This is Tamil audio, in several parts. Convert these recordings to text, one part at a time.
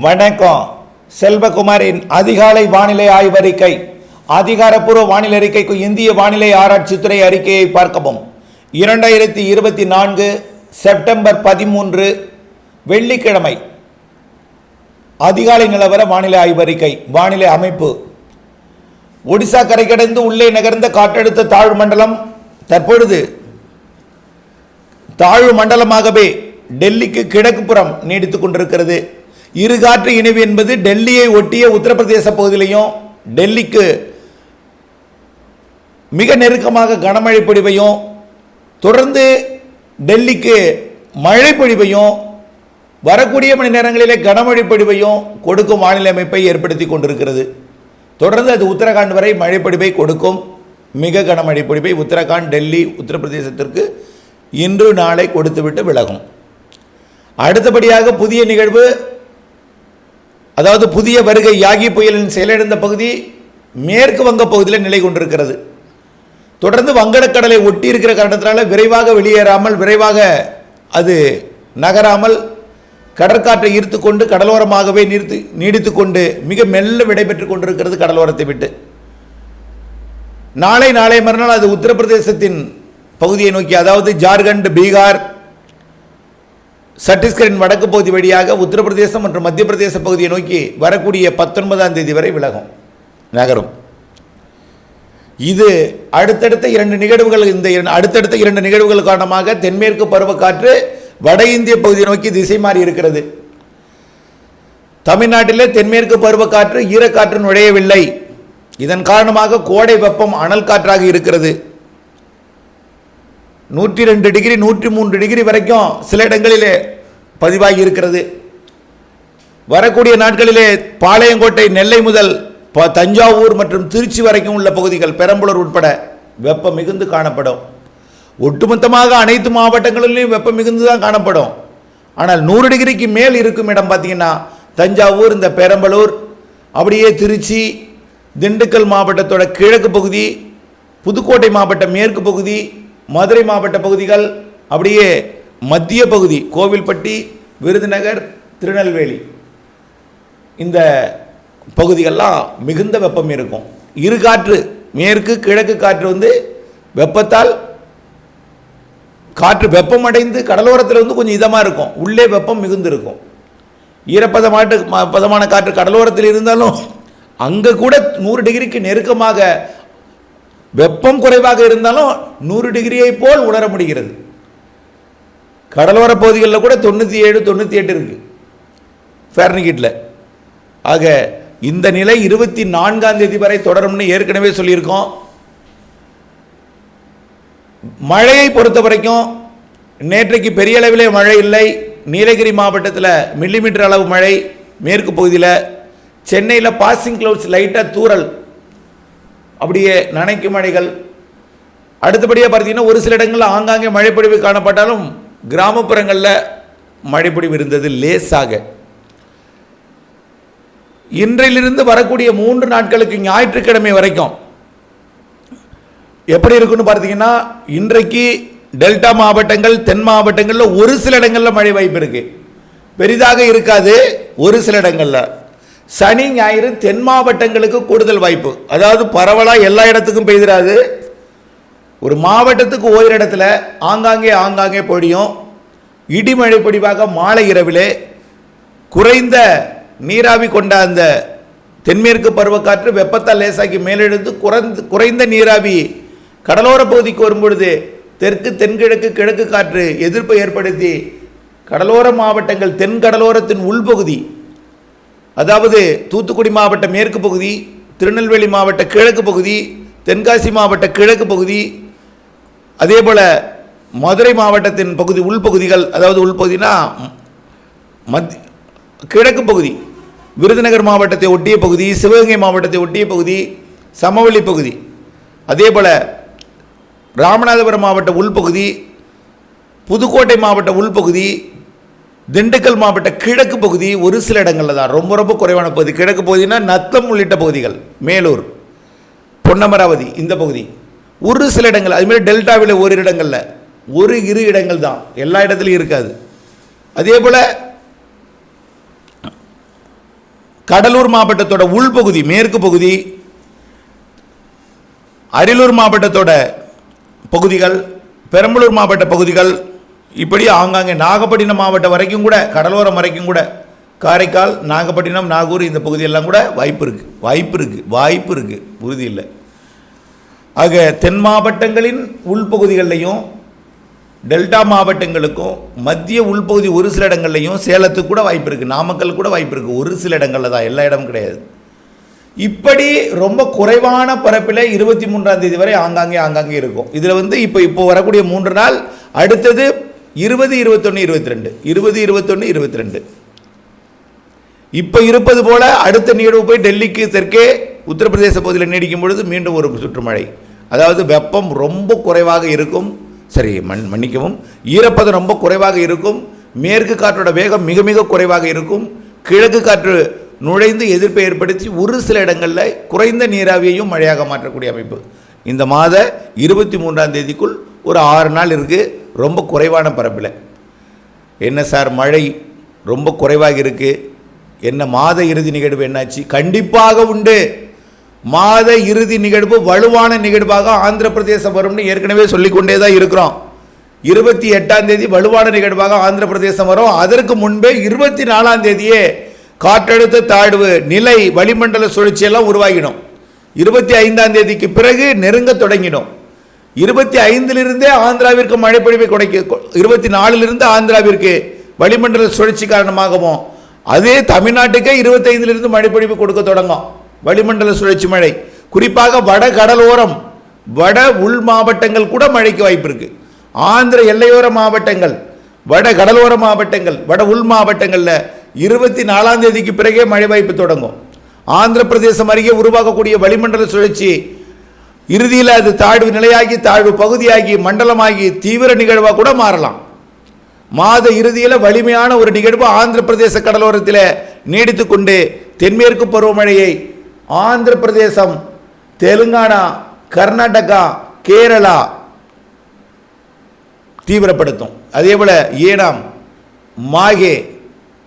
வணக்கம். செல்வகுமாரின் அதிகாலை வானிலை ஆய்வறிக்கை அதிகாரப்பூர்வ வானிலை அறிக்கைக்கு இந்திய வானிலை ஆராய்ச்சித்துறை அறிக்கையை பார்க்கவும். இரண்டாயிரத்தி இருபத்தி நான்கு செப்டம்பர் பதிமூன்று வெள்ளிக்கிழமை. அதிகாலை நிலவர வானிலை ஆய்வறிக்கை வானிலை அமைப்பு. ஒடிசா கரை கடந்து உள்ளே நகர்ந்த காற்றழுத்த தாழ்வு மண்டலம் தற்பொழுது தாழ்வு மண்டலமாகவே டெல்லிக்கு கிழக்குப்புறம் நீடித்துக் கொண்டிருக்கிறது. இரு காற்று இணைவு என்பது டெல்லியை ஒட்டிய உத்தரப்பிரதேச பகுதியிலையும் டெல்லிக்கு மிக நெருக்கமாக கனமழை பொழிவையும் தொடர்ந்து டெல்லிக்கு மழை பொழிவையும் வரக்கூடிய மணி நேரங்களிலே கனமழை பொழிவையும் கொடுக்கும் வானிலை அமைப்பை ஏற்படுத்தி கொண்டிருக்கிறது. தொடர்ந்து அது உத்தரகாண்ட் வரை மழை பொழிவை கொடுக்கும் மிக கனமழை பொழிவை உத்தரகாண்ட் டெல்லி உத்தரப்பிரதேசத்திற்கு இன்று நாளை கொடுத்துவிட்டு விலகும். அடுத்தபடியாக புதிய நிகழ்வு அதாவது புதிய வருகை யாகி புயலின் செயலிழந்த பகுதி மேற்கு வங்க பகுதியில் நிலை கொண்டிருக்கிறது. தொடர்ந்து வங்கடக்கடலை ஒட்டி இருக்கிற காரணத்தினால விரைவாக வெளியேறாமல் விரைவாக அது நகராமல் கடற்காற்றை ஈர்த்து கொண்டு கடலோரமாகவே நீர்த்து நீடித்து கொண்டு மிக மெல்ல விடைபெற்று கொண்டிருக்கிறது கடலோரத்தை விட்டு. நாளை நாளை மறுநாள் அது உத்தரப்பிரதேசத்தின் பகுதியை நோக்கி அதாவது ஜார்க்கண்ட் பீகார் சத்தீஸ்கரின் வடக்கு பகுதி வழியாக உத்தரப்பிரதேசம் மற்றும் மத்திய பிரதேச பகுதியை நோக்கி வரக்கூடிய பத்தொன்பதாம் தேதி வரை விலகும். நகரும். இது அடுத்தடுத்த இரண்டு நிகழ்வுகள் இந்த அடுத்தடுத்த இரண்டு நிகழ்வுகள் காரணமாக தென்மேற்கு பருவக்காற்று வட இந்திய பகுதியை நோக்கி திசை மாறி இருக்கிறது. தமிழ்நாட்டிலே தென்மேற்கு பருவக்காற்று ஈரக்காற்று நுழையவில்லை. இதன் காரணமாக கோடை வெப்பம் அனல் காற்றாக இருக்கிறது. நூற்றி ரெண்டு டிகிரி நூற்றி மூன்று டிகிரி வரைக்கும் சில இடங்களிலே பதிவாகி இருக்கிறது வரக்கூடிய நாட்களிலே பாளையங்கோட்டை நெல்லை முதல் ப- தஞ்சாவூர் மற்றும் திருச்சி வரைக்கும் உள்ள பகுதிகள் பெரம்பலூர் உட்பட வெப்பம் மிகுந்து காணப்படும். ஒட்டுமொத்தமாக அனைத்து மாவட்டங்களிலும் வெப்பம் மிகுந்து தான் காணப்படும். ஆனால் நூறு டிகிரிக்கு மேல் இருக்கும் இடம் பார்த்தீங்கன்னா தஞ்சாவூர் இந்த பெரம்பலூர் அப்படியே திருச்சி திண்டுக்கல் மாவட்டத்தோட கிழக்கு பகுதி புதுக்கோட்டை மாவட்ட மேற்கு பகுதி மதுரை மாவட்ட பகுதிகள் அப்படியே மத்திய பகுதி கோவில்பட்டி விருதுநகர் திருநெல்வேலி. இந்த பகுதிகள்லாம் மிகுந்த வெப்பம் இருக்கும். இரு காற்று மேற்கு கிழக்கு காற்று வந்து வெப்பத்தால் காற்று வெப்பமடைந்து கடலோரத்தில் வந்து கொஞ்சம் இதமாக இருக்கும். உள்ளே வெப்பம் மிகுந்து இருக்கும் ஈரப்பதமாட்டு ம- பதமான காற்று கடலோரத்தில் இருந்தாலும் அங்கே கூட நூறு டிகிரிக்கு நெருக்கமாக வெப்பம் குறைவாக இருந்தாலும் நூறு டிகிரியை போல் உணர முடிகிறது. கடலோர பகுதிகளில் கூட தொண்ணூற்றி ஏழு தொண்ணூற்றி எட்டு இருக்குது ஃபேர்னிகிட்டில் ஆக இந்த நிலை இருபத்தி நான்காம் தேதி வரை தொடரும்னு ஏற்கனவே சொல்லியிருக்கோம். மழையை பொறுத்த வரைக்கும் நேற்றைக்கு பெரிய அளவிலே மழை இல்லை. நீலகிரி மாவட்டத்தில் மில்லிமீட்டர் அளவு மழை. மேற்கு பகுதியில் சென்னையில் பாசிங் க்ளவுட்ஸ் லைட்டாக தூறல். அப்படியே நனைக்கும் மழைகள். அடுத்தபடியாக பார்த்தீங்கன்னா ஒரு சில இடங்களில் ஆங்காங்கே மழைப்பொழிவு காணப்பட்டாலும் கிராமப்புறங்களில் மழைப்பொழிவு இருந்தது லேசாக. இன்றையிலிருந்து வரக்கூடிய மூன்று நாட்களுக்கு ஞாயிற்றுக்கிழமை வரைக்கும் எப்படி இருக்குன்னு பார்த்தீங்கன்னா இன்றைக்கு டெல்டா மாவட்டங்கள் தென் மாவட்டங்களில் ஒரு சில இடங்களில் மழை வாய்ப்பு இருக்கு. பெரிதாக இருக்காது ஒரு சில இடங்களில். சனி ஞாயிறு தென் மாவட்டங்களுக்கு கூடுதல் வாய்ப்பு. அதாவது பரவலாக எல்லா இடத்துக்கும் பெய்திராது. ஒரு மாவட்டத்துக்கு ஓரிரு இடத்துல ஆங்காங்கே ஆங்காங்கே பொழியும் இடிமழை பொடிவாக மாலை இரவிலே குறைந்த நீராவி கொண்ட அந்த தென்மேற்கு பருவக்காற்று வெப்பத்தால் லேசாக்கி மேலெழுந்து குறைந்து குறைந்த நீராவி கடலோர பகுதிக்கு வரும்பொழுது தெற்கு தென்கிழக்கு கிழக்கு காற்று எதிர்ப்பை ஏற்படுத்தி கடலோர மாவட்டங்கள் தென் கடலோரத்தின் உள்பகுதி அதாவது தூத்துக்குடி மாவட்ட மேற்கு பகுதி திருநெல்வேலி மாவட்ட கிழக்கு பகுதி தென்காசி மாவட்ட கிழக்கு பகுதி அதே போல் மதுரை மாவட்டத்தின் பகுதி உள்பகுதிகள் அதாவது உள்பகுதினா மத் கிழக்கு பகுதி விருதுநகர் மாவட்டத்தை ஒட்டிய பகுதி சிவகங்கை மாவட்டத்தை ஒட்டிய பகுதி சமவெளி பகுதி. அதே போல் ராமநாதபுரம் மாவட்ட உள்பகுதி புதுக்கோட்டை மாவட்ட உள்பகுதி திண்டுக்கல் மாவட்ட கிழக்கு பகுதி ஒரு சில இடங்களில் தான் ரொம்ப ரொம்ப குறைவான பகுதி. கிழக்கு பகுதினா நத்தம் உள்ளிட்ட பகுதிகள். மேலூர் பொன்னமராவதி இந்த பகுதி. ஒரு சில இடங்கள் அதுமாரி டெல்டாவில் ஒரு இடங்களில் ஒரு இரு இடங்கள் தான். எல்லா இடத்துலையும் இருக்காது. அதே போல் கடலூர் மாவட்டத்தோட உள்பகுதி மேற்கு பகுதி அரியலூர் மாவட்டத்தோட பகுதிகள் பெரம்பலூர் மாவட்ட பகுதிகள் இப்படி ஆங்காங்கே நாகப்பட்டினம் மாவட்டம் வரைக்கும் கூட கடலோரம் வரைக்கும் கூட காரைக்கால் நாகப்பட்டினம் நாகூர் இந்த பகுதியெல்லாம் கூட வாய்ப்பு இருக்குது வாய்ப்பு இருக்குது வாய்ப்பு இருக்குது உறுதி இல்லை. ஆக தென் மாவட்டங்களின் உள்பகுதிகளிலையும் டெல்டா மாவட்டங்களுக்கும் மத்திய உள்பகுதி ஒரு சில இடங்கள்லையும் சேலத்துக்கு கூட வாய்ப்பு இருக்குது நாமக்கல் கூட வாய்ப்பு இருக்குது ஒரு சில இடங்களில் தான் எல்லா இடமும் கிடையாது. இப்படி ரொம்ப குறைவான பரப்பில் இருபத்தி மூன்றாம் தேதி வரை ஆங்காங்கே ஆங்காங்கே இருக்கும். இதில் வந்து இப்போ இப்போ வரக்கூடிய மூன்று நாள் அடுத்தது இருபது இருபத்தொன்று இருபத்தி ரெண்டு இருபது இருபத்தொன்று இருபத்தி ரெண்டு இப்போ இருப்பது போல் அடுத்த நிகழ்வு போய் டெல்லிக்கு தெற்கே உத்தரப்பிரதேச பகுதியில் நீடிக்கும் பொழுது மீண்டும் ஒரு சுற்றுமழை. அதாவது வெப்பம் ரொம்ப குறைவாக இருக்கும். சரி மன் மன்னிக்கவும். ஈரப்பதம் ரொம்ப குறைவாக இருக்கும். மேற்கு காற்றோட வேகம் மிக மிக குறைவாக இருக்கும். கிழக்கு காற்று நுழைந்து எதிர்ப்பை ஏற்படுத்தி ஒரு சில இடங்களில் குறைந்த நீராவியையும் மழையாக மாற்றக்கூடிய அமைப்பு. இந்த மாத இருபத்தி மூன்றாம் தேதிக்குள் ஒரு ஆறு நாள் இருக்குது ரொம்ப குறைவான பரப்பில். என்ன சார் மழை? ரொம்ப குறைவாக இருக்குது என்ன மாத இறுதி நிகழ்வு என்னாச்சு? கண்டிப்பாக உண்டு. மாத இறுதி நிகழ்வு வலுவான நிகழ்வாக ஆந்திர பிரதேசம் வரும்னு ஏற்கனவே சொல்லிக்கொண்டே தான் இருக்கிறோம். இருபத்தி எட்டாம் தேதி வலுவான நிகழ்வாக ஆந்திர பிரதேசம் வரும். அதற்கு முன்பே இருபத்தி நாலாம் தேதியே காற்றழுத்த தாழ்வு நிலை வளிமண்டல சுழற்சியெல்லாம் உருவாகிடும். இருபத்தி ஐந்தாம் தேதிக்கு பிறகு நெருங்க தொடங்கிடும். இருபத்தி ஐந்திலிருந்தே ஆந்திராவிற்கு மழைப்பொழிவை குறைக்க இருபத்தி நாலிலிருந்து ஆந்திராவிற்கு வளிமண்டல சுழற்சி காரணமாகவும் அதே தமிழ்நாட்டுக்கே இருபத்தைந்திலிருந்து மழைப்பொழிவு கொடுக்க தொடங்கும். வளிமண்டல சுழற்சி மழை. குறிப்பாக வட கடலோரம் வட உள் மாவட்டங்கள் கூட மழைக்கு வாய்ப்பு இருக்குது ஆந்திர எல்லையோர மாவட்டங்கள் வட கடலோர மாவட்டங்கள் வட உள் மாவட்டங்களில் இருபத்தி நாலாம் தேதிக்கு பிறகே மழை வாய்ப்பு தொடங்கும். ஆந்திர பிரதேசம் அருகே உருவாகக்கூடிய வளிமண்டல சுழற்சி இறுதியில் அது தாழ்வு நிலையாகி தாழ்வு பகுதியாகி மண்டலமாகி தீவிர நிகழ்வாக கூட மாறலாம். மாத இறுதியில் வலிமையான ஒரு நிகழ்வு ஆந்திர பிரதேச கடலோரத்தில் நீடித்து கொண்டு தென்மேற்கு பருவமழையை ஆந்திர பிரதேசம் தெலுங்கானா கர்நாடகா கேரளா தீவிரப்படுத்தும். அதே போல ஏனாம் மாகே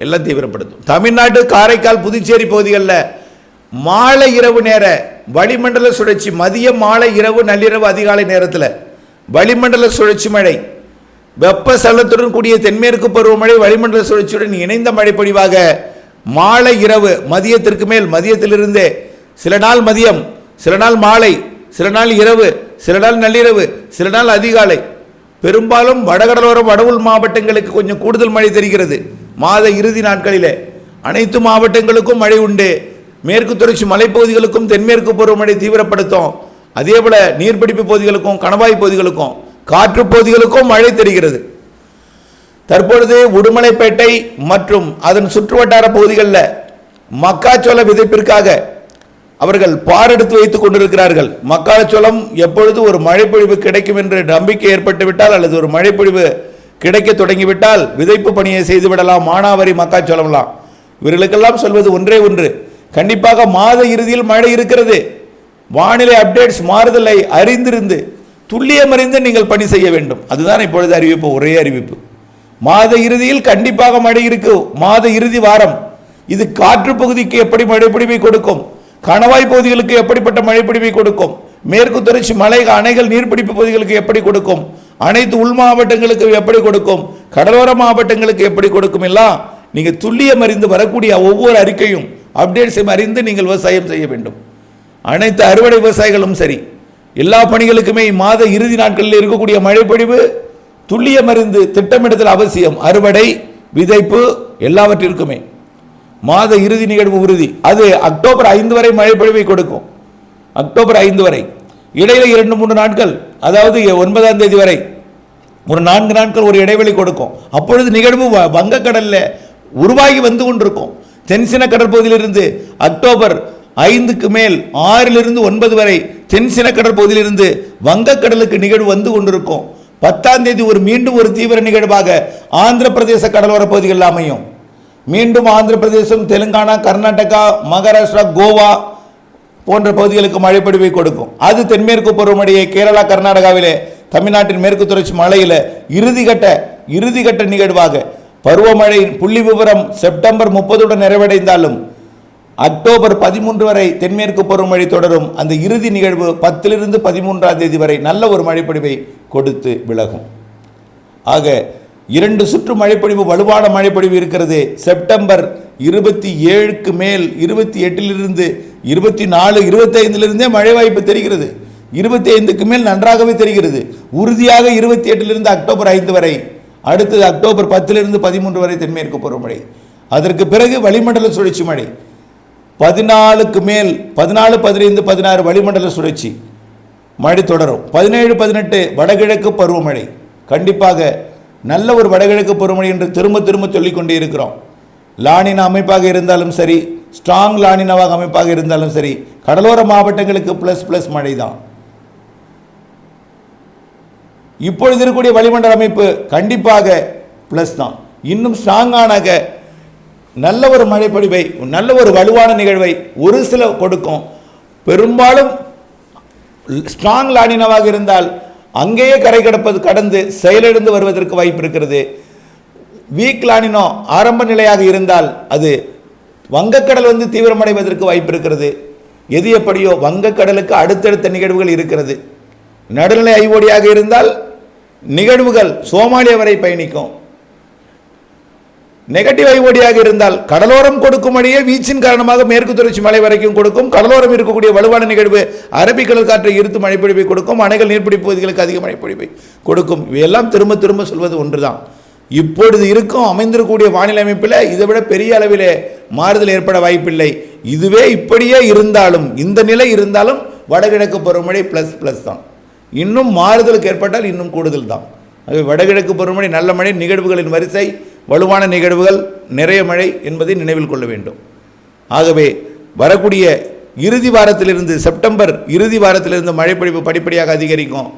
எல்லாம் தீவிரப்படுத்தும். தமிழ்நாடு காரைக்கால் புதுச்சேரி பகுதிகளில் மாலை இரவு நேர வளிமண்டல சுழற்சி மதியம் மாலை இரவு நள்ளிரவு அதிகாலை நேரத்தில் வளிமண்டல சுழற்சி மழை. வெப்ப சலத்துடன் கூடிய தென்மேற்கு பருவமழை வளிமண்டல சுழற்சியுடன் இணைந்த மழை பொழிவாக மாலை இரவு மதியத்திற்கு மேல் மதியத்திலிருந்தே. சில நாள் மதியம் சில நாள் மாலை சில நாள் இரவு சில நாள் நள்ளிரவு சில நாள் அதிகாலை. பெரும்பாலும் வடகடலோரம் வடவுள் மாவட்டங்களுக்கு கொஞ்சம் கூடுதல் மழை தெரிகிறது. மாத இறுதி நாட்களிலே அனைத்து மாவட்டங்களுக்கும் மழை உண்டு. மேற்கு தொடர்ச்சி மலைப்பகுதிகளுக்கும் தென்மேற்கு பருவமழை தீவிரப்படுத்தும். அதே போல நீர்பிடிப்பு பகுதிகளுக்கும் கணவாய் பகுதிகளுக்கும் காற்று பகுதிகளுக்கும் மழை தெரிகிறது. தற்பொழுது உடுமலைப்பேட்டை மற்றும் அதன் சுற்றுவட்டார பகுதிகளில் மக்காச்சோள விதைப்பிற்காக அவர்கள் பார் எடுத்து வைத்துக் கொண்டிருக்கிறார்கள். மக்காச்சோளம் எப்பொழுது ஒரு மழைப்பொழிவு கிடைக்கும் என்று நம்பிக்கை ஏற்பட்டுவிட்டால் அல்லது ஒரு மழைப்பொழிவு கிடைக்க தொடங்கிவிட்டால் விதைப்பு பணியை செய்து விடலாம் மானாவாரி மக்காச்சோளம்லாம். இவர்களுக்கெல்லாம் சொல்வது ஒன்றே ஒன்று. கண்டிப்பாக மாத இறுதியில் மழை இருக்கிறது. வானிலை அப்டேட்ஸ் மாறுதலை அறிந்திருந்து துல்லியம் அறிந்து நீங்கள் பணி செய்ய வேண்டும். அதுதான் இப்பொழுது அறிவிப்பு ஒரே அறிவிப்பு. மாத இறுதியில் கண்டிப்பாக மழை இருக்கு. மாத இறுதி வாரம். இது காற்று பகுதிக்கு எப்படி மழைப்பிடிவை கொடுக்கும்? கணவாய் பகுதிகளுக்கு எப்படிப்பட்ட மழைப்பிடிவை கொடுக்கும்? மேற்கு தொடர்ச்சி மலை அணைகள் நீர்பிடிப்பு பகுதிகளுக்கு எப்படி கொடுக்கும்? அனைத்து உள் மாவட்டங்களுக்கு எப்படி கொடுக்கும்? கடலோர மாவட்டங்களுக்கு எப்படி கொடுக்கும் எல்லாம் நீங்கள் துல்லியம் அறிந்து வரக்கூடிய ஒவ்வொரு அறிக்கையும் அப்டேட்ஸையும் அறிந்து நீங்கள் விவசாயம் செய்ய வேண்டும். அனைத்து அறுவடை விவசாயிகளும் சரி. எல்லா பணிகளுக்குமே மாத இறுதி நாட்களில் இருக்கக்கூடிய மழைப்பொழிவு துல்லியம் அறிந்து திட்டமிடுதல் அவசியம். அறுவடை விதைப்பு எல்லாவற்றிற்குமே. மாத இறுதி நிகழ்வு உறுதி. அது அக்டோபர் ஐந்து வரை மழைப்பொழிவை கொடுக்கும். அக்டோபர் ஐந்து வரை. இடையில இரண்டு மூன்று நாட்கள் அதாவது ஒன்பதாம் தேதி வரை. ஒரு நான்கு நாட்கள் ஒரு இடைவெளி கொடுக்கும். அப்பொழுது நிகழ்வு வ- உருவாகி வந்து கொண்டிருக்கும். தென்சின கடற்பகுதியிலிருந்து அக்டோபர் ஐந்துக்கு மேல் ஆறிலிருந்து ஒன்பது வரை தென்சின கடற்பகுதியிலிருந்து வங்கக்கடலுக்கு நிகழ்வு வந்து கொண்டிருக்கும். பத்தாம் தேதி ஒரு மீண்டும் ஒரு தீவிர நிகழ்வாக ஆந்திர பிரதேச கடலோர பகுதிகளில் அமையும். மீண்டும் ஆந்திர பிரதேசம் தெலுங்கானா கர்நாடகா மகாராஷ்டிரா கோவா போன்ற பகுதிகளுக்கு மழைப்பொழிவை கொடுக்கும். அது தென்மேற்கு பருவமழையை கேரளா கர்நாடகாவிலே தமிழ்நாட்டின் மேற்கு தொடர்ச்சி மலையில் இறுதிகட்ட இறுதிகட்ட நிகழ்வாக பருவமழை புள்ளி விவரம் செப்டம்பர் முப்பதுடன் நிறைவடைந்தாலும் அக்டோபர் பதிமூன்று வரை தென்மேற்கு பருவமழை தொடரும். அந்த இறுதி நிகழ்வு பத்திலிருந்து பதிமூன்றாம் தேதி வரை நல்ல ஒரு மழைப்பொழிவை கொடுத்து விலகும். ஆக இரண்டு சுற்று மழைப்பொழிவு வலுவான மழைப்பொழிவு இருக்கிறது. செப்டம்பர் இருபத்தி ஏழுக்கு மேல் இருபத்தி எட்டிலிருந்து இருபத்தி நாலு இருபத்தைந்திலிருந்தே மழை வாய்ப்பு தெரிகிறது. இருபத்தி ஐந்துக்கு மேல் நன்றாகவே தெரிகிறது. உறுதியாக இருபத்தி எட்டிலிருந்து அக்டோபர் ஐந்து வரை அடுத்தது அக்டோபர் பத்திலிருந்து பதிமூன்று வரை தென்மேற்கு பருவமழை. அதற்கு பிறகு வளிமண்டல சுழற்சி மழை. பதினாலுக்கு மேல் பதினாலு பதினைந்து பதினாறு வளிமண்டல சுழற்சி. மழை தொடரும். பதினேழு பதினெட்டு வடகிழக்கு பருவமழை. கண்டிப்பாக நல்ல ஒரு வடகிழக்கு பருவமழை என்று திரும்ப திரும்ப சொல்லிக்கொண்டே இருக்கிறோம். லானின அமைப்பாக இருந்தாலும் சரி ஸ்ட்ராங் லானினவாக அமைப்பாக இருந்தாலும் சரி கடலோர மாவட்டங்களுக்கு ப்ளஸ் ப்ளஸ் மழை தான் இப்பொழுது இருக்கக்கூடிய வளிமண்டல அமைப்பு கண்டிப்பாக ப்ளஸ் தான். இன்னும் ஸ்ட்ராங்கானாக நல்ல ஒரு மழைப்பொழிவை நல்ல ஒரு வலுவான நிகழ்வை ஒரு சில கொடுக்கும். பெரும்பாலும் ஸ்ட்ராங் லானினவாக இருந்தால் அங்கேயே கரை கடப்பது கடந்து செயலிழந்து வருவதற்கு வாய்ப்பு இருக்கிறது. வீக் லானினோ ஆரம்ப நிலையாக இருந்தால் அது வங்கக்கடல் வந்து தீவிரமடைவதற்கு வாய்ப்பு இருக்கிறது. எது எப்படியோ வங்கக்கடலுக்கு அடுத்தடுத்த நிகழ்வுகள் இருக்கிறது. நடுநிலை ஐஓடியாக இருந்தால் நிகழ்வுகள் சோமாலியா வரை பயணிக்கும். நெகட்டிவ் ஐஓடியாக இருந்தால் கடலோரம் கொடுக்கும் மழையே வீச்சின் காரணமாக மேற்கு தொடர்ச்சி மலை வரைக்கும் கொடுக்கும். கடலோரம் இருக்கக்கூடிய வலுவான நிகழ்வு அரபிக்கடல் காற்றை இருத்து மழைப்பிடிப்பை கொடுக்கும். அணைகள் நீர்பிடிப்பு பகுதிகளுக்கு அதிக மழைப்பிடிப்பை கொடுக்கும். இவையெல்லாம் திரும்ப திரும்ப சொல்வது ஒன்றுதான். இப்பொழுது இருக்கும் அமைந்திருக்கக்கூடிய வானிலை அமைப்பில் இதை விட பெரிய அளவிலே மாறுதல் ஏற்பட வாய்ப்பில்லை. இதுவே இப்படியே இருந்தாலும் இந்த நிலை இருந்தாலும் வடகிழக்கு பருவமழை ப்ளஸ் ப்ளஸ் தான். இன்னும் மாறுதலுக்கு ஏற்பட்டால் இன்னும் கூடுதல் தான். ஆகவே வடகிழக்கு பருவமழை நல்ல மழை நிகழ்வுகளின் வரிசை வலுவான நிகழ்வுகள் நிறைய மழை என்பதை நினைவில் கொள்ள வேண்டும். ஆகவே வரக்கூடிய இறுதி வாரத்திலிருந்து செப்டம்பர் இறுதி வாரத்திலிருந்து மழைப்பொழிவு படிப்படியாக அதிகரிக்கும்.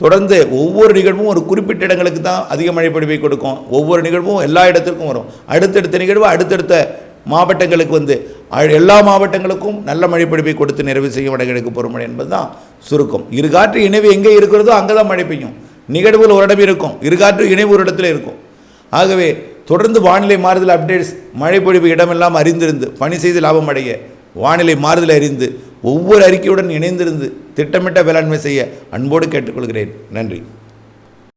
தொடர்ந்து ஒவ்வொரு நிகழ்வும் ஒரு குறிப்பிட்ட இடங்களுக்கு தான் அதிக மழைப்பொழிவை கொடுக்கும். ஒவ்வொரு நிகழ்வும் எல்லா இடத்திற்கும் வரும். அடுத்தடுத்த நிகழ்வு அடுத்தடுத்த மாவட்டங்களுக்கு வந்து எல்லா மாவட்டங்களுக்கும் நல்ல மழைப்பொழிவை கொடுத்து நிறைவு செய்யும் வடகிழக்கு பருவமழை என்பது தான் சுருக்கம் இருகாற்று இணைவு எங்கே இருக்கிறதோ அங்கே தான் மழை பெய்யும். நிகழ்வுகள் ஒரு இடம் இருக்கும். இருகாற்று இணைவு ஒரு இடத்துல இருக்கும். ஆகவே தொடர்ந்து வானிலை மாறுதல் அப்டேட்ஸ் மழைப்பொழிவு இடமெல்லாம் அறிந்திருந்து பணி செய்து லாபம் அடைய வானிலை மாறுதல் அறிந்து ஒவ்வொரு அறிக்கையுடன் இணைந்திருந்து திட்டமிட்ட வேளாண்மை செய்ய அன்போடு கேட்டுக்கொள்கிறேன். நன்றி.